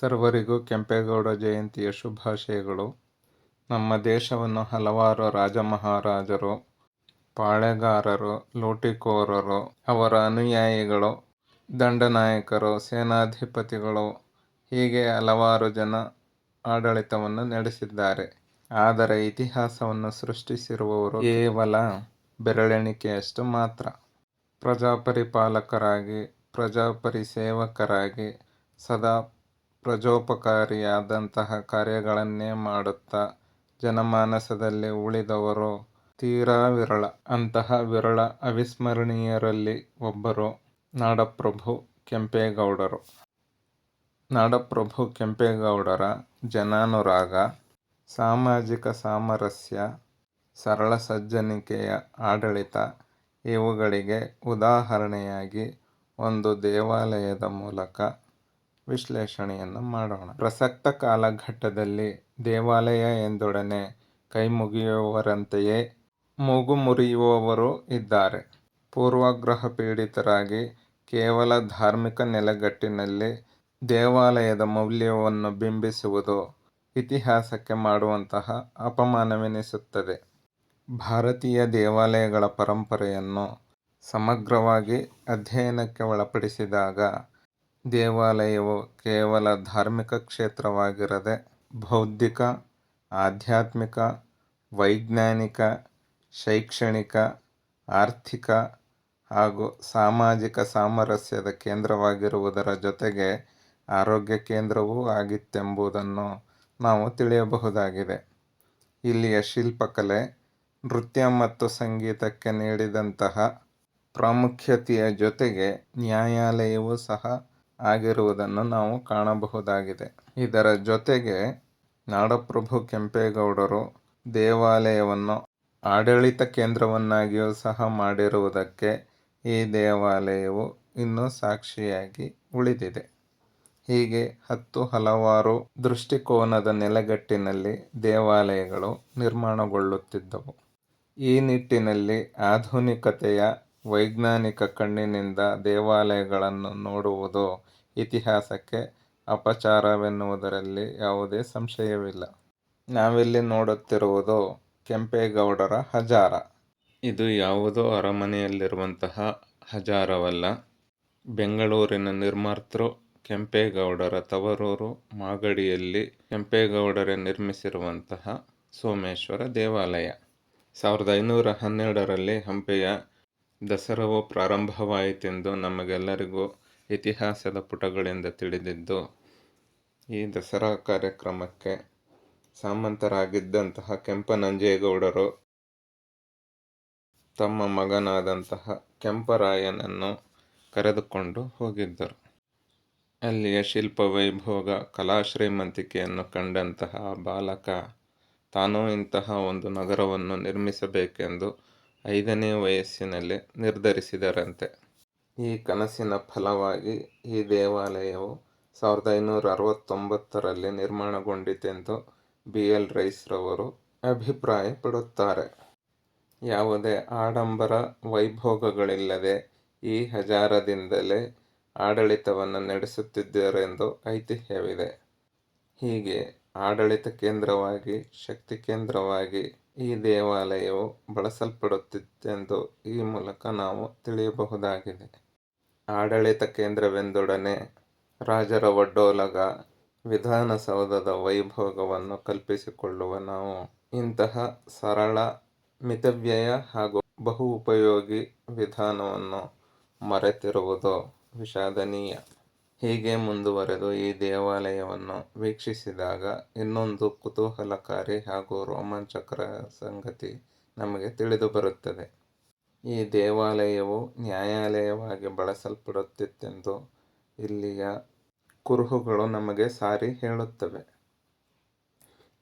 ಸರ್ವರಿಗೂ ಕೆಂಪೇಗೌಡ ಜಯಂತಿಯ ಶುಭಾಶಯಗಳು. ನಮ್ಮ ದೇಶವನ್ನು ಹಲವಾರು ರಾಜಮಹಾರಾಜರು, ಪಾಳೆಗಾರರು, ಲೂಟಿಕೋರರು, ಅವರ ಅನುಯಾಯಿಗಳು, ದಂಡನಾಯಕರು, ಸೇನಾಧಿಪತಿಗಳು ಹೀಗೆ ಹಲವಾರು ಜನ ಆಡಳಿತವನ್ನು ನಡೆಸಿದ್ದಾರೆ. ಆದರೆ ಇತಿಹಾಸವನ್ನು ಸೃಷ್ಟಿಸಿರುವವರು ಕೇವಲ ಬೆರಳೆಣಿಕೆಯಷ್ಟು ಮಾತ್ರ. ಪ್ರಜಾಪರಿಪಾಲಕರಾಗಿ, ಪ್ರಜಾಪರಿಸೇವಕರಾಗಿ ಸದಾ ಪ್ರಜೋಪಕಾರಿಯಾದಂತಹ ಕಾರ್ಯಗಳನ್ನೇ ಮಾಡುತ್ತಾ ಜನಮಾನಸದಲ್ಲಿ ಉಳಿದವರು ತೀರಾ ವಿರಳ. ಅಂತಹ ವಿರಳ ಅವಿಸ್ಮರಣೀಯರಲ್ಲಿ ಒಬ್ಬರು ನಾಡಪ್ರಭು ಕೆಂಪೇಗೌಡರು. ನಾಡಪ್ರಭು ಕೆಂಪೇಗೌಡರ ಜನಾನುರಾಗ, ಸಾಮಾಜಿಕ ಸಾಮರಸ್ಯ, ಸರಳ ಸಜ್ಜನಿಕೆಯ ಆಡಳಿತ ಇವುಗಳಿಗೆ ಉದಾಹರಣೆಯಾಗಿ ಒಂದು ದೇವಾಲಯದ ಮೂಲಕ ವಿಶ್ಲೇಷಣೆಯನ್ನು ಮಾಡೋಣ. ಪ್ರಸಕ್ತ ಕಾಲಘಟ್ಟದಲ್ಲಿ ದೇವಾಲಯ ಎಂದೊಡನೆ ಕೈಮುಗಿಯುವವರಂತೆಯೇ ಮೂಗು ಮುರಿಯುವವರು ಇದ್ದಾರೆ. ಪೂರ್ವಾಗ್ರಹಪೀಡಿತರಾಗಿ ಕೇವಲ ಧಾರ್ಮಿಕ ನೆಲೆಗಟ್ಟಿನಲ್ಲಿ ದೇವಾಲಯದ ಮೌಲ್ಯವನ್ನು ಬಿಂಬಿಸುವುದು ಇತಿಹಾಸಕ್ಕೆ ಮಾಡುವಂತಹ ಅಪಮಾನವೆನಿಸುತ್ತದೆ. ಭಾರತೀಯ ದೇವಾಲಯಗಳ ಪರಂಪರೆಯನ್ನು ಸಮಗ್ರವಾಗಿ ಅಧ್ಯಯನಕ್ಕೆ ಒಳಪಡಿಸಿದಾಗ ದೇವಾಲಯವು ಕೇವಲ ಧಾರ್ಮಿಕ ಕ್ಷೇತ್ರವಾಗಿರದೆ ಬೌದ್ಧಿಕ, ಆಧ್ಯಾತ್ಮಿಕ, ವೈಜ್ಞಾನಿಕ, ಶೈಕ್ಷಣಿಕ, ಆರ್ಥಿಕ ಹಾಗೂ ಸಾಮಾಜಿಕ ಸಾಮರಸ್ಯದ ಕೇಂದ್ರವಾಗಿರುವುದರ ಜೊತೆಗೆ ಆರೋಗ್ಯ ಕೇಂದ್ರವೂ ಆಗಿತ್ತೆಂಬುದನ್ನು ನಾವು ತಿಳಿಯಬಹುದಾಗಿದೆ. ಇಲ್ಲಿಯ ಶಿಲ್ಪಕಲೆ, ನೃತ್ಯ ಮತ್ತು ಸಂಗೀತಕ್ಕೆ ನೀಡಿದಂತಹ ಪ್ರಾಮುಖ್ಯತೆಯ ಜೊತೆಗೆ ನ್ಯಾಯಾಲಯವೂ ಸಹ ಆಗಿರುವುದನ್ನು ನಾವು ಕಾಣಬಹುದಾಗಿದೆ. ಇದರ ಜೊತೆಗೆ ನಾಡಪ್ರಭು ಕೆಂಪೇಗೌಡರು ದೇವಾಲಯವನ್ನು ಆಡಳಿತ ಕೇಂದ್ರವನ್ನಾಗಿಯೂ ಸಹ ಮಾಡಿರುವುದಕ್ಕೆ ಈ ದೇವಾಲಯವು ಇನ್ನೂ ಸಾಕ್ಷಿಯಾಗಿ ಉಳಿದಿದೆ. ಹೀಗೆ ಹತ್ತು ಹಲವಾರು ದೃಷ್ಟಿಕೋನದ ನೆಲೆಗಟ್ಟಿನಲ್ಲಿ ದೇವಾಲಯಗಳು ನಿರ್ಮಾಣಗೊಳ್ಳುತ್ತಿದ್ದವು. ಈ ನಿಟ್ಟಿನಲ್ಲಿ ಆಧುನಿಕತೆಯ ವೈಜ್ಞಾನಿಕ ಕಣ್ಣಿನಿಂದ ದೇವಾಲಯಗಳನ್ನು ನೋಡುವುದು ಇತಿಹಾಸಕ್ಕೆ ಅಪಚಾರವೆನ್ನುವುದರಲ್ಲಿ ಯಾವುದೇ ಸಂಶಯವಿಲ್ಲ. ನಾವಿಲ್ಲಿ ನೋಡುತ್ತಿರುವುದು ಕೆಂಪೇಗೌಡರ ಹಜಾರ. ಇದು ಯಾವುದೋ ಅರಮನೆಯಲ್ಲಿರುವಂತಹ ಹಜಾರವಲ್ಲ. ಬೆಂಗಳೂರಿನ ನಿರ್ಮಾತೃ ಕೆಂಪೇಗೌಡರ ತವರೂರು ಮಾಗಡಿಯಲ್ಲಿ ಕೆಂಪೇಗೌಡರೇ ನಿರ್ಮಿಸಿರುವಂತಹ ಸೋಮೇಶ್ವರ ದೇವಾಲಯ. ಸಾವಿರದ ಐನೂರ ಹನ್ನೆರಡರಲ್ಲಿ ಹಂಪೆಯ ದಸರಾವು ಪ್ರಾರಂಭವಾಯಿತೆಂದು ನಮಗೆಲ್ಲರಿಗೂ ಇತಿಹಾಸದ ಪುಟಗಳಿಂದ ತಿಳಿದಿದ್ದು, ಈ ದಸರಾ ಕಾರ್ಯಕ್ರಮಕ್ಕೆ ಸಾಮಂತರಾಗಿದ್ದಂತಹ ಕೆಂಪನಂಜೇಗೌಡರು ತಮ್ಮ ಮಗನಾದಂತಹ ಕೆಂಪರಾಯನನ್ನು ಕರೆದುಕೊಂಡು ಹೋಗಿದ್ದರು. ಅಲ್ಲಿಯ ಶಿಲ್ಪವೈಭೋಗ, ಕಲಾಶ್ರೀಮಂತಿಕೆಯನ್ನು ಕಂಡಂತಹ ಬಾಲಕ ತಾನೂ ಇಂತಹ ಒಂದು ನಗರವನ್ನು ನಿರ್ಮಿಸಬೇಕೆಂದು ಐದನೇ ವಯಸ್ಸಿನಲ್ಲಿ ನಿರ್ಧರಿಸಿದರಂತೆ. ಈ ಕನಸಿನ ಫಲವಾಗಿ ಈ ದೇವಾಲಯವು ಸಾವಿರದ ಐನೂರ ಅರವತ್ತೊಂಬತ್ತರಲ್ಲಿ ನಿರ್ಮಾಣಗೊಂಡಿತೆಂದು ಬಿ. ಎಲ್. ರೈಸ್ರವರು ಅಭಿಪ್ರಾಯಪಡುತ್ತಾರೆ. ಯಾವುದೇ ಆಡಂಬರ ವೈಭೋಗಗಳಿಲ್ಲದೆ ಈ ಹಜಾರದಿಂದಲೇ ಆಡಳಿತವನ್ನು ನಡೆಸುತ್ತಿದ್ದರೆಂದು ಐತಿಹ್ಯವಿದೆ. ಹೀಗೆ ಆಡಳಿತ ಕೇಂದ್ರವಾಗಿ, ಶಕ್ತಿ ಕೇಂದ್ರವಾಗಿ ಈ ದೇವಾಲಯವು ಬಳಸಲ್ಪಡುತ್ತಿತ್ತೆಂದು ಈ ಮೂಲಕ ನಾವು ತಿಳಿಯಬಹುದಾಗಿದೆ. ಆಡಳಿತ ಕೇಂದ್ರವೆಂದೊಡನೆ ರಾಜರ ಒಡ್ಡೋಲಗ ವಿಧಾನಸೌಧದ ವೈಭೋಗವನ್ನು ಕಲ್ಪಿಸಿಕೊಳ್ಳುವ ನಾವು ಇಂತಹ ಸರಳ, ಮಿತವ್ಯಯ ಹಾಗೂ ಬಹು ಉಪಯೋಗಿ ವಿಧಾನವನ್ನು ಮರೆತಿರುವುದು ವಿಷಾದನೀಯ. ಹೀಗೆ ಮುಂದುವರೆದು ಈ ದೇವಾಲಯವನ್ನು ವೀಕ್ಷಿಸಿದಾಗ ಇನ್ನೊಂದು ಕುತೂಹಲಕಾರಿ ಹಾಗೂ ರೋಮಾಂಚಕರ ಸಂಗತಿ ನಮಗೆ ತಿಳಿದುಬರುತ್ತದೆ. ಈ ದೇವಾಲಯವು ನ್ಯಾಯಾಲಯವಾಗಿ ಬಳಸಲ್ಪಡುತ್ತಿತ್ತೆಂದು ಇಲ್ಲಿಯ ಕುರುಹುಗಳು ನಮಗೆ ಸಾರಿ ಹೇಳುತ್ತವೆ.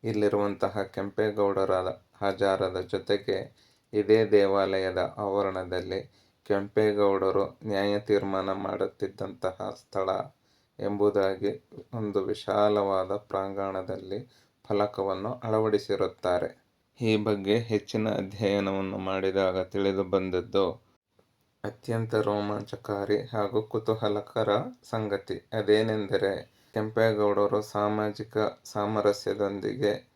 ಇಲ್ಲಿರುವಂತಹ ಕೆಂಪೇಗೌಡರ ಹಜಾರದ ಜೊತೆಗೆ ಇದೇ ದೇವಾಲಯದ ಆವರಣದಲ್ಲಿ ಕೆಂಪೇಗೌಡರು ನ್ಯಾಯ ತೀರ್ಮಾನ ಮಾಡುತ್ತಿದ್ದಂತಹ ಸ್ಥಳ ಎಂಬುದಾಗಿ ಒಂದು ವಿಶಾಲವಾದ ಪ್ರಾಂಗಣದಲ್ಲಿ ಫಲಕವನ್ನು ಅಳವಡಿಸಿರುತ್ತಾರೆ. ಈ ಬಗ್ಗೆ ಹೆಚ್ಚಿನ ಅಧ್ಯಯನವನ್ನು ಮಾಡಿದಾಗ ತಿಳಿದುಬಂದದ್ದು ಅತ್ಯಂತ ರೋಮಾಂಚಕಾರಿ ಹಾಗೂ ಕುತೂಹಲಕರ ಸಂಗತಿ. ಅದೇನೆಂದರೆ, ಕೆಂಪೇಗೌಡರು ಸಾಮಾಜಿಕ ಸಾಮರಸ್ಯದೊಂದಿಗೆ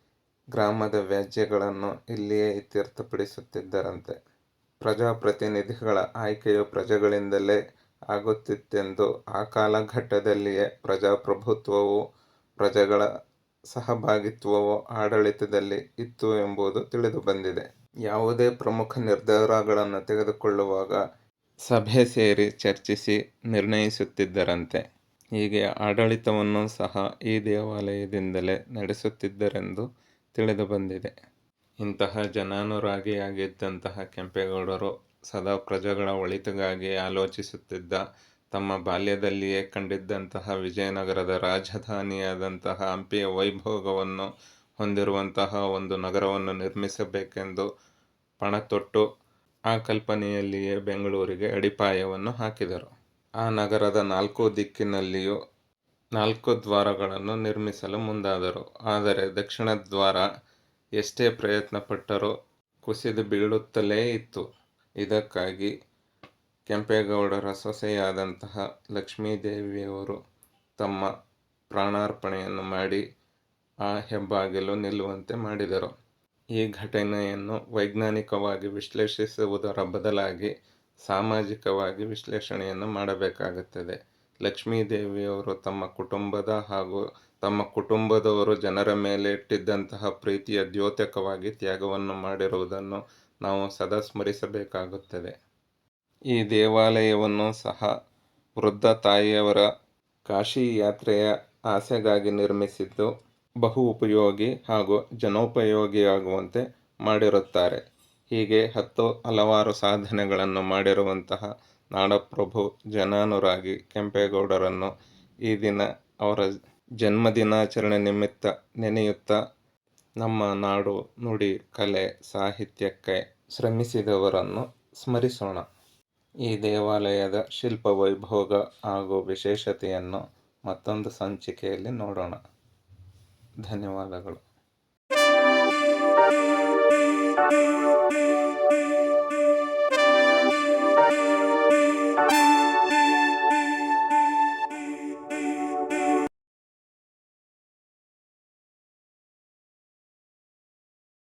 ಗ್ರಾಮದ ವ್ಯಾಜ್ಯಗಳನ್ನು ಇಲ್ಲಿಯೇ ಇತ್ಯರ್ಥಪಡಿಸುತ್ತಿದ್ದರಂತೆ. ಪ್ರಜಾಪ್ರತಿನಿಧಿಗಳ ಆಯ್ಕೆಯು ಪ್ರಜೆಗಳಿಂದಲೇ ಆಗುತ್ತಿತ್ತೆಂದೂ ಆ ಕಾಲಘಟ್ಟದಲ್ಲಿಯೇ ಪ್ರಜಾಪ್ರಭುತ್ವವೂ ಪ್ರಜೆಗಳ ಸಹಭಾಗಿತ್ವವೂ ಆಡಳಿತದಲ್ಲಿ ಇತ್ತು ಎಂಬುದು ತಿಳಿದುಬಂದಿದೆ. ಯಾವುದೇ ಪ್ರಮುಖ ನಿರ್ಧಾರಗಳನ್ನು ತೆಗೆದುಕೊಳ್ಳುವಾಗ ಸಭೆ ಸೇರಿ ಚರ್ಚಿಸಿ ನಿರ್ಣಯಿಸುತ್ತಿದ್ದರಂತೆ. ಹೀಗೆ ಆಡಳಿತವನ್ನು ಸಹ ಈ ದೇವಾಲಯದಿಂದಲೇ ನಡೆಸುತ್ತಿದ್ದರೆಂದು ತಿಳಿದುಬಂದಿದೆ. ಇಂತಹ ಜನಾನುರಾಗಿಯಾಗಿದ್ದಂತಹ ಕೆಂಪೇಗೌಡರು ಸದಾ ಪ್ರಜೆಗಳ ಒಳಿತಿಗಾಗಿ ಆಲೋಚಿಸುತ್ತಿದ್ದ, ತಮ್ಮ ಬಾಲ್ಯದಲ್ಲಿಯೇ ಕಂಡಿದ್ದಂತಹ ವಿಜಯನಗರದ ರಾಜಧಾನಿಯಾದಂತಹ ಹಂಪಿಯ ವೈಭೋಗವನ್ನು ಹೊಂದಿರುವಂತಹ ಒಂದು ನಗರವನ್ನು ನಿರ್ಮಿಸಬೇಕೆಂದು ಪಣತೊಟ್ಟು ಆ ಕಲ್ಪನೆಯಲ್ಲಿಯೇ ಬೆಂಗಳೂರಿಗೆ ಅಡಿಪಾಯವನ್ನು ಹಾಕಿದರು. ಆ ನಗರದ ನಾಲ್ಕು ದಿಕ್ಕಿನಲ್ಲಿಯೂ ನಾಲ್ಕು ದ್ವಾರಗಳನ್ನು ನಿರ್ಮಿಸಲು ಮುಂದಾದರು. ಆದರೆ ದಕ್ಷಿಣ ದ್ವಾರ ಎಷ್ಟೇ ಪ್ರಯತ್ನಪಟ್ಟರೂ ಕುಸಿದು ಬೀಳುತ್ತಲೇ ಇತ್ತು. ಇದಕ್ಕಾಗಿ ಕೆಂಪೇಗೌಡರ ಸೊಸೆಯಾದಂತಹ ಲಕ್ಷ್ಮೀದೇವಿಯವರು ತಮ್ಮ ಪ್ರಾಣಾರ್ಪಣೆಯನ್ನು ಮಾಡಿ ಆ ಹೆಬ್ಬಾಗಿಲು ನಿಲ್ಲುವಂತೆ ಮಾಡಿದರು. ಈ ಘಟನೆಯನ್ನು ವೈಜ್ಞಾನಿಕವಾಗಿ ವಿಶ್ಲೇಷಿಸುವುದರ ಬದಲಾಗಿ ಸಾಮಾಜಿಕವಾಗಿ ವಿಶ್ಲೇಷಣೆಯನ್ನು ಮಾಡಬೇಕಾಗುತ್ತದೆ. ಲಕ್ಷ್ಮೀದೇವಿಯವರು ತಮ್ಮ ಕುಟುಂಬದ ಹಾಗೂ ತಮ್ಮ ಕುಟುಂಬದವರು ಜನರ ಮೇಲೆ ಇಟ್ಟಿದ್ದಂತಹ ಪ್ರೀತಿಯ ದ್ಯೋತಕವಾಗಿ ತ್ಯಾಗವನ್ನು ಮಾಡಿರುವುದನ್ನು ನಾವು ಸದಾ ಸ್ಮರಿಸಬೇಕಾಗುತ್ತದೆ. ಈ ದೇವಾಲಯವನ್ನು ಸಹ ವೃದ್ಧ ತಾಯಿಯವರ ಕಾಶಿ ಯಾತ್ರೆಯ ಆಸೆಗಾಗಿ ನಿರ್ಮಿಸಿದ್ದು, ಬಹು ಉಪಯೋಗಿ ಹಾಗೂ ಜನೋಪಯೋಗಿಯಾಗುವಂತೆ ಮಾಡಿರುತ್ತಾರೆ. ಹೀಗೆ ಹತ್ತು ಹಲವಾರು ಸಾಧನೆಗಳನ್ನು ಮಾಡಿರುವಂತಹ ನಾಡಪ್ರಭು, ಜನಾನುರಾಗಿ ಕೆಂಪೇಗೌಡರನ್ನು ಈ ದಿನ ಅವರ ಜನ್ಮದಿನಾಚರಣೆ ನಿಮಿತ್ತ ನೆನೆಯುತ್ತಾ ನಮ್ಮ ನಾಡು, ನುಡಿ, ಕಲೆ, ಸಾಹಿತ್ಯಕ್ಕೆ ಶ್ರಮಿಸಿದವರನ್ನು ಸ್ಮರಿಸೋಣ. ಈ ದೇವಾಲಯದ ಶಿಲ್ಪ ವೈಭೋಗ ಹಾಗೂ ವಿಶೇಷತೆಯನ್ನು ಮತ್ತೊಂದು ಸಂಚಿಕೆಯಲ್ಲಿ ನೋಡೋಣ. ಧನ್ಯವಾದಗಳು.